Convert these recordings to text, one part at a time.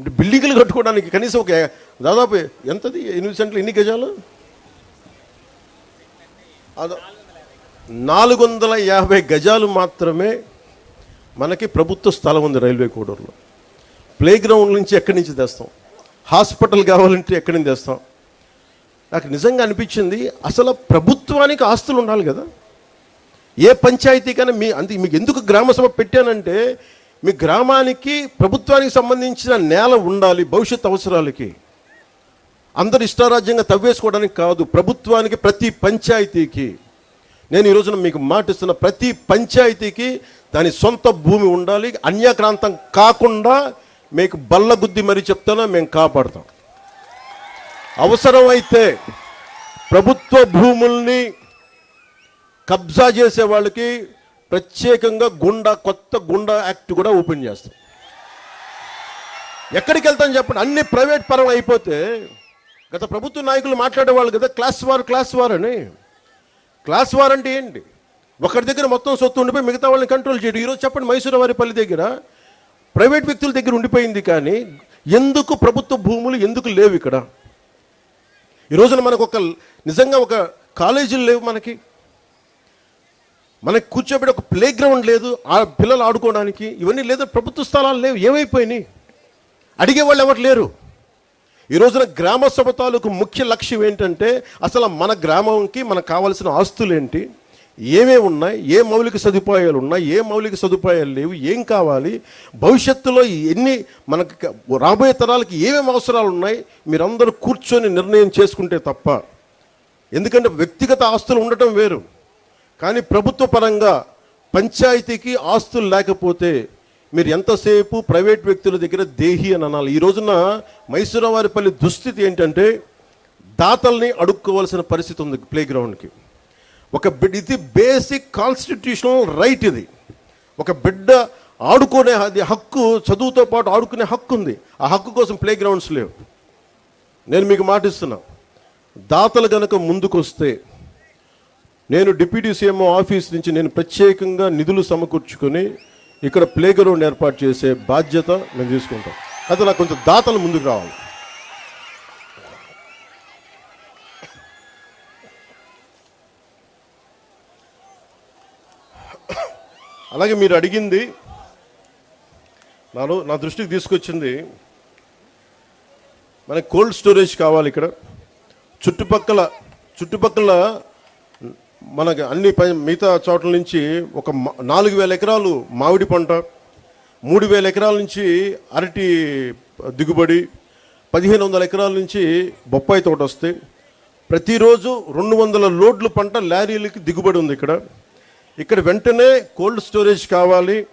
అంటే బిల్డింగ్లు కట్టుకోవడానికి కనీసం ఒక దాదాపు ఎంతది? ఎనిమిది సెంట్లు ఎన్ని గజాలు? అద నాలుగు వందల యాభై గజాలు మాత్రమే మనకి ప్రభుత్వ స్థలం ఉంది రైల్వే కోడూరులో. ప్లే గ్రౌండ్ నుంచి ఎక్కడి నుంచి తెస్తాం? హాస్పిటల్ కావాలంటే ఎక్కడి నుంచి తెస్తాం? నాకు నిజంగా అనిపించింది అసలు ప్రభుత్వానికి ఆస్తులు ఉండాలి కదా. ఏ పంచాయతీ కానీ మీ అంతే మీకు ఎందుకు గ్రామసభ పెట్టానంటే మీ గ్రామానికి ప్రభుత్వానికి సంబంధించిన నేల ఉండాలి భవిష్యత్ అవసరాలకి. అందరు ఇష్టారాజ్యంగా తవ్వేసుకోవడానికి కాదు ప్రభుత్వానికి ప్రతి పంచాయతీకి. నేను ఈ రోజున మీకు మాటిస్తున్న ప్రతి పంచాయతీకి దాని సొంత భూమి ఉండాలి అన్యక్రాంతం కాకుండా మీకు బల్ల బుద్ధి మరీ చెప్తానో మేము కాపాడుతాం. అవసరమైతే ప్రభుత్వ భూముల్ని కబ్జా చేసే వాళ్ళకి ప్రత్యేకంగా గుండా కొత్త గుండా యాక్ట్ కూడా ఓపెన్ చేస్తాం. ఎక్కడికి వెళ్తాం చెప్పండి? అన్ని ప్రైవేట్ పరం అయిపోతే గత ప్రభుత్వ నాయకులు మాట్లాడేవాళ్ళు కదా క్లాస్ వార్ క్లాస్ వార్ అని. క్లాస్ వార్ అంటే ఏంటి? ఒకరి దగ్గర మొత్తం సొత్తు ఉండిపోయి మిగతా వాళ్ళని కంట్రోల్ చేయడం. ఈరోజు చెప్పండి మైసూరు వారిపల్లి దగ్గర ప్రైవేట్ వ్యక్తుల దగ్గర ఉండిపోయింది కానీ ఎందుకు ప్రభుత్వ భూములు ఎందుకు లేవు ఇక్కడ? ఈ రోజున మనకు ఒక నిజంగా ఒక కాలేజీలు లేవు మనకి. మనకి కూర్చోబెట్టి ఒక ప్లే గ్రౌండ్ లేదు ఆ పిల్లలు ఆడుకోవడానికి ఇవన్నీ లేదు ప్రభుత్వ స్థలాలు లేవు ఏమైపోయినాయి? అడిగే వాళ్ళు ఎవరు లేరు? ఈ రోజున గ్రామ సభ తాలూకు ముఖ్య లక్ష్యం ఏంటంటే అసలు మన గ్రామంకి మనకు కావాల్సిన ఆస్తులు ఏంటి? ఏమేమి ఉన్నాయి? ఏ మౌలిక సదుపాయాలు ఉన్నాయి? ఏ మౌలిక సదుపాయాలు లేవు? ఏం కావాలి? భవిష్యత్తులో ఎన్ని మనకి రాబోయే తరాలకి ఏమేమి అవసరాలు ఉన్నాయి? మీరందరూ కూర్చొని నిర్ణయం చేసుకుంటే తప్ప. ఎందుకంటే వ్యక్తిగత ఆస్తులు ఉండటం వేరు. కానీ ప్రభుత్వ పరంగా పంచాయతీకి ఆస్తులు లేకపోతే మీరు ఎంతసేపు ప్రైవేట్ వ్యక్తుల దగ్గర దేహి అని అనాలి. ఈ రోజున మైసూరవారిపల్లి దుస్థితి ఏంటంటే దాతల్ని అడుక్కోవాల్సిన పరిస్థితి ఉంది ప్లే గ్రౌండ్కి ఒక బిడ్ ఇది బేసిక్ కాన్స్టిట్యూషనల్ రైట్ ఇది. ఒక బిడ్డ ఆడుకునే అది హక్కు చదువుతో పాటు ఆడుకునే హక్కు ఉంది. ఆ హక్కు కోసం ప్లే గ్రౌండ్స్ లేవు. నేను మీకు మాటిస్తున్నా. దాతలు కనుక ముందుకొస్తే నేను డిప్యూటీ సీఎం ఆఫీస్ నుంచి నేను ప్రత్యేకంగా నిధులు సమకూర్చుకొని ఇక్కడ ప్లే గ్రౌండ్ ఏర్పాటు చేసే బాధ్యత మేము తీసుకుంటాం అయితే నాకు కొంచెం దాతలు ముందుకు రావాలి. అలాగే మీరు అడిగింది నాలో నా దృష్టికి తీసుకొచ్చింది మనకి కోల్డ్ స్టోరేజ్ కావాలి ఇక్కడ. చుట్టుపక్కల చుట్టుపక్కల మనకి అన్ని మిగతా చోట్ల నుంచి ఒక నాలుగు వేల ఎకరాలు మామిడి పంట మూడు వేల ఎకరాల నుంచి అరటి దిగుబడి పదిహేను వందల ఎకరాల నుంచి బొప్పాయి తోట వస్తాయి ప్రతిరోజు రెండు వందల లోడ్లు పంట లారీలకి దిగుబడి ఉంది ఇక్కడ. ఇక్కడ వెంటనే కోల్డ్ స్టోరేజ్ కావాలి.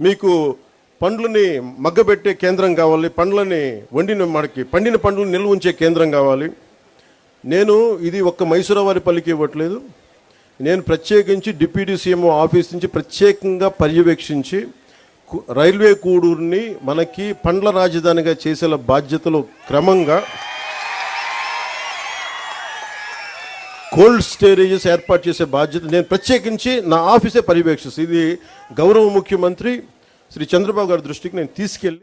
మీకు పండ్లని మగ్గబెట్టే కేంద్రం కావాలి. పండ్లని వండిన మనకి పండిన పండ్లను నిల్వ ఉంచే కేంద్రం కావాలి. నేను ఇది ఒక్క మైసూరావారి పల్లికి ఇవ్వట్లేదు. నేను ప్రత్యేకించి డిప్యూటీ సీఎం ఆఫీస్ నుంచి ప్రత్యేకంగా పర్యవేక్షించి రైల్వే కూడూరుని మనకి పండ్ల రాజధానిగా చేసేలా బాధ్యతలు క్రమంగా కోల్డ్ స్టోరేజెస్ ఏర్పాటు చేసే బాధ్యత నేను ప్రత్యేకించి నా ఆఫీసే పర్యవేక్షిస్తాను ఇది గౌరవ ముఖ్యమంత్రి శ్రీ చంద్రబాబు గారి దృష్టికి నేను తీసుకెళ్ళి